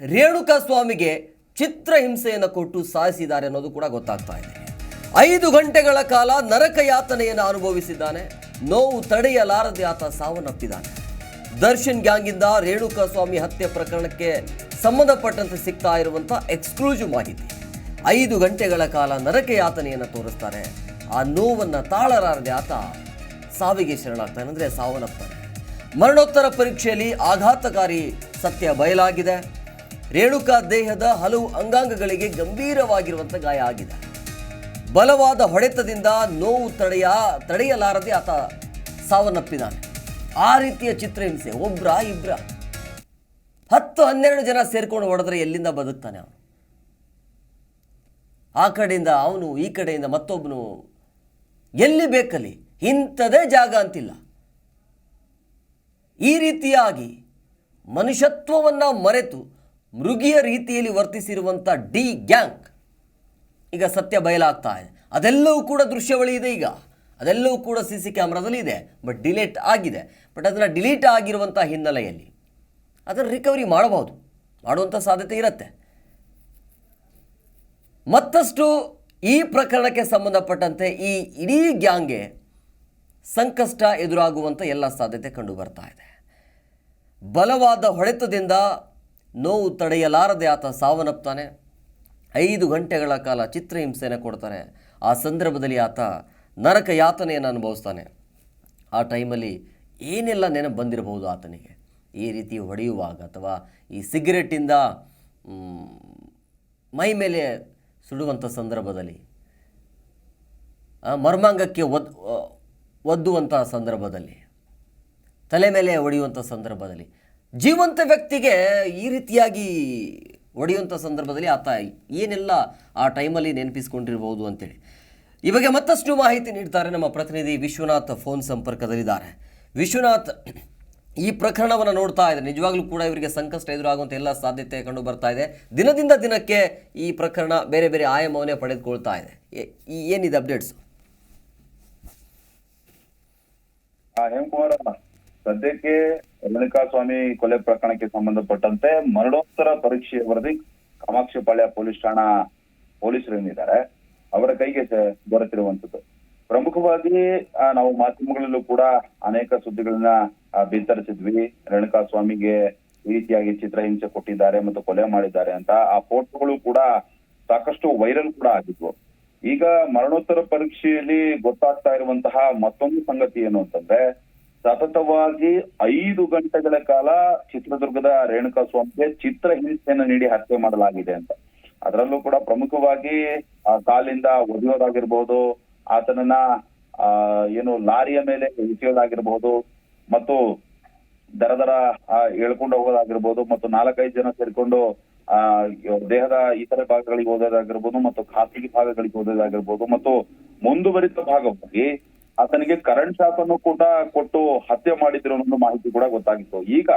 ರೇಣುಕಾ ಸ್ವಾಮಿಗೆ ಚಿತ್ರಹಿಂಸೆಯನ್ನು ಕೊಟ್ಟು ಸಾಯಿಸಿದ್ದಾರೆ ಅನ್ನೋದು ಕೂಡ ಗೊತ್ತಾಗ್ತಾ ಇದೆ. ಐದು ಗಂಟೆಗಳ ಕಾಲ ನರಕ ಯಾತನೆಯನ್ನು ಅನುಭವಿಸಿದ್ದಾನೆ. ನೋವು ತಡೆಯಲಾರದೆ ಆತ ಸಾವನ್ನಪ್ಪಿದ್ದಾನೆ. ದರ್ಶನ್ ಗ್ಯಾಂಗಿಂದ ರೇಣುಕಾ ಸ್ವಾಮಿ ಹತ್ಯೆ ಪ್ರಕರಣಕ್ಕೆ ಸಂಬಂಧಪಟ್ಟಂತೆ ಸಿಗ್ತಾ ಇರುವಂಥ ಎಕ್ಸ್ಕ್ಲೂಸಿವ್ ಮಾಹಿತಿ. ಐದು ಗಂಟೆಗಳ ಕಾಲ ನರಕ ಯಾತನೆಯನ್ನು ತೋರಿಸ್ತಾರೆ. ಆ ನೋವನ್ನು ತಾಳಲಾರದೆ ಆತ ಸಾವಿಗೆ ಶರಣಾಗ್ತಾನೆ. ಅಂದರೆ ಸಾವನ್ನಪ್ತಾನೆ. ಮರಣೋತ್ತರ ಪರೀಕ್ಷೆಯಲ್ಲಿ ಆಘಾತಕಾರಿ ಸತ್ಯ ಬಯಲಾಗಿದೆ. ರೇಣುಕಾ ದೇಹದ ಹಲವು ಅಂಗಾಂಗಗಳಿಗೆ ಗಂಭೀರವಾಗಿರುವಂಥ ಗಾಯ ಆಗಿದೆ. ಬಲವಾದ ಹೊಡೆತದಿಂದ ನೋವು ತಡೆಯ, ತಡೆಯಲಾರದೆ ಆತ ಸಾವನ್ನಪ್ಪಿದ್ದಾನೆ. ಆ ರೀತಿಯ ಚಿತ್ರಹಿಂಸೆ, ಒಬ್ರ ಇಬ್ರ. ಹತ್ತು ಹನ್ನೆರಡು ಜನ ಸೇರ್ಕೊಂಡು ಹೊಡೆದ್ರೆ ಎಲ್ಲಿಂದ ಬದುಕ್ತಾನೆ ಅವನು? ಆ ಕಡೆಯಿಂದ ಅವನು, ಈ ಕಡೆಯಿಂದ ಮತ್ತೊಬ್ಬನು. ಎಲ್ಲಿ ಬೇಕಲ್ಲಿ? ಇಂಥದೇ ಜಾಗ ಅಂತಿಲ್ಲ. ಈ ರೀತಿಯಾಗಿ ಮನುಷ್ಯತ್ವವನ್ನು ಮರೆತು ಮೃಗಿಯ ರೀತಿಯಲ್ಲಿ ವರ್ತಿಸಿರುವಂಥ ಡಿ ಗ್ಯಾಂಗ್. ಈಗ ಸತ್ಯ ಬಯಲಾಗ್ತಾ ಇದೆ. ಅದೆಲ್ಲವೂ ಕೂಡ ದೃಶ್ಯವಳಿ ಇದೆ ಈಗ. ಅದೆಲ್ಲವೂ ಕೂಡ ಸಿ ಸಿ ಕ್ಯಾಮ್ರಾದಲ್ಲಿ ಇದೆ. ಬಟ್ ಡಿಲೀಟ್ ಆಗಿದೆ. ಬಟ್ ಅದನ್ನು ಡಿಲೀಟ್ ಆಗಿರುವಂಥ ಹಿನ್ನೆಲೆಯಲ್ಲಿ ಅದನ್ನು ರಿಕವರಿ ಮಾಡಬಹುದು. ಮಾಡುವಂಥ ಸಾಧ್ಯತೆ ಇರುತ್ತೆ. ಮತ್ತಷ್ಟು ಈ ಪ್ರಕರಣಕ್ಕೆ ಸಂಬಂಧಪಟ್ಟಂತೆ ಈ ಇಡೀ ಗ್ಯಾಂಗ್ಗೆ ಸಂಕಷ್ಟ ಎದುರಾಗುವಂಥ ಎಲ್ಲ ಸಾಧ್ಯತೆ ಕಂಡು ಬರ್ತಾ ಇದೆ. ಬಲವಾದ ಹೊಡೆತದಿಂದ ನೋವು ತಡೆಯಲಾರದೆ ಆತ ಸಾವನ್ನಪ್ತಾನೆ. ಐದು ಗಂಟೆಗಳ ಕಾಲ ಚಿತ್ರಹಿಂಸೆಯನ್ನು ಕೊಡ್ತಾನೆ. ಆ ಸಂದರ್ಭದಲ್ಲಿ ಆತ ನರಕ ಯಾತನೆಯನ್ನು ಅನುಭವಿಸ್ತಾನೆ. ಆ ಟೈಮಲ್ಲಿ ಏನೆಲ್ಲ ನೆನಪು ಬಂದಿರಬಹುದು ಆತನಿಗೆ? ಈ ರೀತಿ ಹೊಡೆಯುವಾಗ ಅಥವಾ ಈ ಸಿಗರೆಟ್ಟಿಂದ ಮ್, ಮೇಲೆ ಸುಡುವಂಥ ಸಂದರ್ಭದಲ್ಲಿ ಮರ್ಮಾಂಗಕ್ಕೆ ಒದ್ ಒದ್ದುವಂಥ ಸಂದರ್ಭದಲ್ಲಿ ತಲೆ ಮೇಲೆ ಹೊಡೆಯುವಂಥ ಸಂದರ್ಭದಲ್ಲಿ ಜೀವಂತ ವ್ಯಕ್ತಿಗೆ ಈ ರೀತಿಯಾಗಿ ಒಡೆಯುವಂಥ ಸಂದರ್ಭದಲ್ಲಿ ಆತ ಏನೆಲ್ಲ ಆ ಟೈಮಲ್ಲಿ ನೆನಪಿಸ್ಕೊಂಡಿರ್ಬೋದು ಅಂತೇಳಿ. ಇವಾಗ ಮತ್ತಷ್ಟು ಮಾಹಿತಿ ನೀಡ್ತಾರೆ ನಮ್ಮ ಪ್ರತಿನಿಧಿ ವಿಶ್ವನಾಥ್ ಫೋನ್ ಸಂಪರ್ಕದಲ್ಲಿದ್ದಾರೆ. ವಿಶ್ವನಾಥ್, ಈ ಪ್ರಕರಣವನ್ನು ನೋಡ್ತಾ ಇದ್ದಾರೆ. ನಿಜವಾಗ್ಲೂ ಕೂಡ ಇವರಿಗೆ ಸಂಕಷ್ಟ ಎದುರಾಗುವಂಥ ಎಲ್ಲ ಸಾಧ್ಯತೆ ಕಂಡು ಬರ್ತಾ ಇದೆ. ದಿನದಿಂದ ದಿನಕ್ಕೆ ಈ ಪ್ರಕರಣ ಬೇರೆ ಬೇರೆ ಆಯಾಮವನ್ನೇ ಪಡೆದುಕೊಳ್ತಾ ಇದೆ. ಏನಿದೆ ಅಪ್ಡೇಟ್ಸ್? ಸದ್ಯಕ್ಕೆ ಸ್ವಾಮಿ ಕೊಲೆ ಪ್ರಕರಣಕ್ಕೆ ಸಂಬಂಧಪಟ್ಟಂತೆ ಮರಣೋತ್ತರ ಪರೀಕ್ಷೆಯ ವರದಿ ಕಾಮಾಕ್ಷಿಪಾಳ್ಯ ಪೊಲೀಸ್ ಠಾಣಾ ಪೊಲೀಸರು ಏನಿದ್ದಾರೆ ಅವರ ಕೈಗೆ ದೊರೆತಿರುವಂತದ್ದು ಪ್ರಮುಖವಾಗಿ ನಾವು ಮಾಧ್ಯಮಗಳಲ್ಲೂ ಕೂಡ ಅನೇಕ ಸುದ್ದಿಗಳನ್ನ ಬಿತ್ತರಿಸಿದ್ವಿ. ರೇಣುಕಾ ಸ್ವಾಮಿಗೆ ಈ ರೀತಿಯಾಗಿ ಚಿತ್ರಹಿಂಸೆ ಕೊಟ್ಟಿದ್ದಾರೆ ಮತ್ತು ಕೊಲೆ ಮಾಡಿದ್ದಾರೆ ಅಂತ. ಆ ಫೋಟೋಗಳು ಕೂಡ ಸಾಕಷ್ಟು ವೈರಲ್ ಕೂಡ ಆಗಿದ್ವು. ಈಗ ಮರಣೋತ್ತರ ಪರೀಕ್ಷೆಯಲ್ಲಿ ಗೊತ್ತಾಗ್ತಾ ಇರುವಂತಹ ಮತ್ತೊಂದು ಸಂಗತಿ ಏನು ಅಂತಂದ್ರೆ ಸತತವಾಗಿ ಐದು ಗಂಟೆಗಳ ಕಾಲ ಚಿತ್ರದುರ್ಗದ ರೇಣುಕಾ ಸ್ವಾಮಿಗೆ ಚಿತ್ರ ಹಿಂಸೆಯನ್ನು ನೀಡಿ ಹತ್ಯೆ ಮಾಡಲಾಗಿದೆ ಅಂತ. ಅದರಲ್ಲೂ ಕೂಡ ಪ್ರಮುಖವಾಗಿ ಆ ಕಾಲಿಂದ ಒದೆಯೋದಾಗಿರ್ಬೋದು ಆತನನ್ನ ಏನು ಲಾರಿಯ ಮೇಲೆ ಇಳಿಸೋದಾಗಿರ್ಬೋದು ಮತ್ತು ದರ ದರ ಆ, ಎಳ್ಕೊಂಡು ಹೋಗೋದಾಗಿರ್ಬೋದು ಮತ್ತು ನಾಲ್ಕೈದು ಜನ ಸೇರ್ಕೊಂಡು ಆ ದೇಹದ ಇತರೆ ಭಾಗಗಳಿಗೆ ಹೋಗೋದಾಗಿರ್ಬೋದು ಮತ್ತು ಖಾಸಗಿ ಭಾಗಗಳಿಗೆ ಹೋಗೋದಾಗಿರ್ಬೋದು ಮತ್ತು ಮುಂದುವರಿತ ಭಾಗವಾಗಿ ಆತನಿಗೆ ಕರೆಂಟ್ ಶಾಕ್ ಅನ್ನು ಕೂಡ ಕೊಟ್ಟು ಹತ್ಯೆ ಮಾಡಿದ್ರು ಅನ್ನೋ ಮಾಹಿತಿ ಕೂಡ ಗೊತ್ತಾಗಿತ್ತು. ಈಗ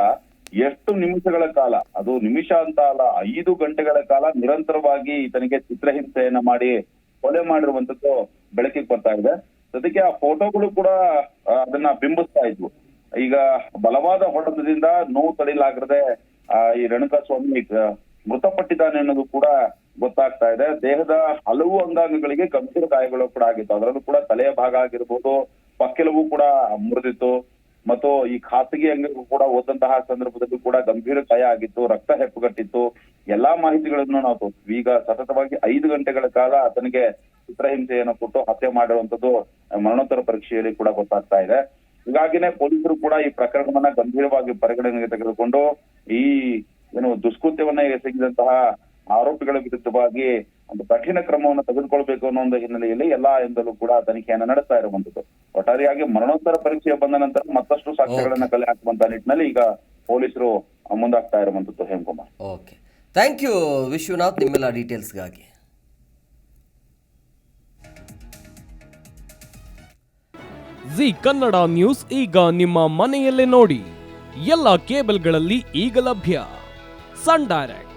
ಎಷ್ಟು ನಿಮಿಷಗಳ ಕಾಲ ಅದು ನಿಮಿಷ ಅಂತ ಅಲ್ಲ ಐದು ಗಂಟೆಗಳ ಕಾಲ ನಿರಂತರವಾಗಿ ಈತನಿಗೆ ಚಿತ್ರಹಿಂಸೆಯನ್ನ ಮಾಡಿ ಕೊಲೆ ಮಾಡಿರುವಂತದ್ದು ಬೆಳಕಿಗೆ ಬರ್ತಾ ಇದೆ. ಅದಕ್ಕೆ ಆ ಫೋಟೋಗಳು ಕೂಡ ಅದನ್ನ ಬಿಂಬಿಸ್ತಾ ಇದ್ವು. ಈಗ ಬಲವಾದ ಹೊಡೆತದಿಂದ ನೋವು ತಡೆಯಲಾಗದೆ ಆ, ಈ ರೇಣುಕಾ ಸ್ವಾಮಿ ಮೃತಪಟ್ಟಿದ್ದಾನೆ ಅನ್ನೋದು ಕೂಡ ಗೊತ್ತಾಗ್ತಾ ಇದೆ. ದೇಹದ ಹಲವು ಅಂಗಾಂಗಗಳಿಗೆ ಗಂಭೀರ ಗಾಯಗಳು ಕೂಡ ಆಗಿತ್ತು. ಅದರಲ್ಲೂ ಕೂಡ ತಲೆಯ ಭಾಗ ಆಗಿರ್ಬೋದು ಪಕ್ಕೆಲವು ಕೂಡ ಮುರಿದಿತ್ತು. ಮತ್ತು ಈ ಖಾಸಗಿ ಅಂಗಗಳು ಕೂಡ ಹೋದಂತಹ ಸಂದರ್ಭದಲ್ಲಿ ಕೂಡ ಗಂಭೀರ ಗಾಯ ಆಗಿತ್ತು, ರಕ್ತ ಹೆಪ್ಪುಗಟ್ಟಿತ್ತು. ಎಲ್ಲಾ ಮಾಹಿತಿಗಳನ್ನು ನಾವು ಈಗ ಸತತವಾಗಿ ಐದು ಗಂಟೆಗಳ ಕಾಲ ಆತನಿಗೆ ಚಿತ್ರಹಿಂಸೆಯನ್ನು ಕೊಟ್ಟು ಹತ್ಯೆ ಮಾಡಿರುವಂತದ್ದು ಮರಣೋತ್ತರ ಪರೀಕ್ಷೆಯಲ್ಲಿ ಕೂಡ ಗೊತ್ತಾಗ್ತಾ ಇದೆ. ಹೀಗಾಗಿನೇ ಪೊಲೀಸರು ಕೂಡ ಈ ಪ್ರಕರಣವನ್ನ ಗಂಭೀರವಾಗಿ ಪರಿಗಣನೆಗೆ ತೆಗೆದುಕೊಂಡು ಈ ಏನು ದುಷ್ಕೃತ್ಯವನ್ನ ಎಸಗಿದಂತಹ ಆರೋಪಿಗಳ ವಿರುದ್ಧವಾಗಿ ಒಂದು ಕಠಿಣ ಕ್ರಮವನ್ನು ತೆಗೆದುಕೊಳ್ಬೇಕು ಅನ್ನೋ ಒಂದು ಹಿನ್ನೆಲೆಯಲ್ಲಿ ಎಲ್ಲಾ ಎಂದಲೂ ಕೂಡ ತನಿಖೆಯನ್ನು ನಡೆಸ್ತಾ ಇರುವಂತದ್ದು ಒಟ್ಟಾರೆಯಾಗಿ ಮರಣೋತ್ತರ ಪರೀಕ್ಷೆ ಬಂದ ನಂತರ ಮತ್ತಷ್ಟು ಸಾಕ್ಷ್ಯಗಳನ್ನ ಕಲೆ ಹಾಕುವಂತ ನಿಟ್ಟಿನಲ್ಲಿ ಈಗ ಪೊಲೀಸರು ಮುಂದಾಗ್ತಾ ಇರುವಂತದ್ದು Hemakumar. Okay thank you Vishwanath ನಿಮ್ಮೆಲ್ಲ ಡೀಟೇಲ್ಸ್ಗಾಗಿ ಜಿ ಕನ್ನಡ ನ್ಯೂಸ್ ಈಗ ನಿಮ್ಮ ಮನೆಯಲ್ಲೇ ನೋಡಿ. ಎಲ್ಲ ಕೇಬಲ್ಗಳಲ್ಲಿ ಈಗ ಲಭ್ಯ. Sun Direct.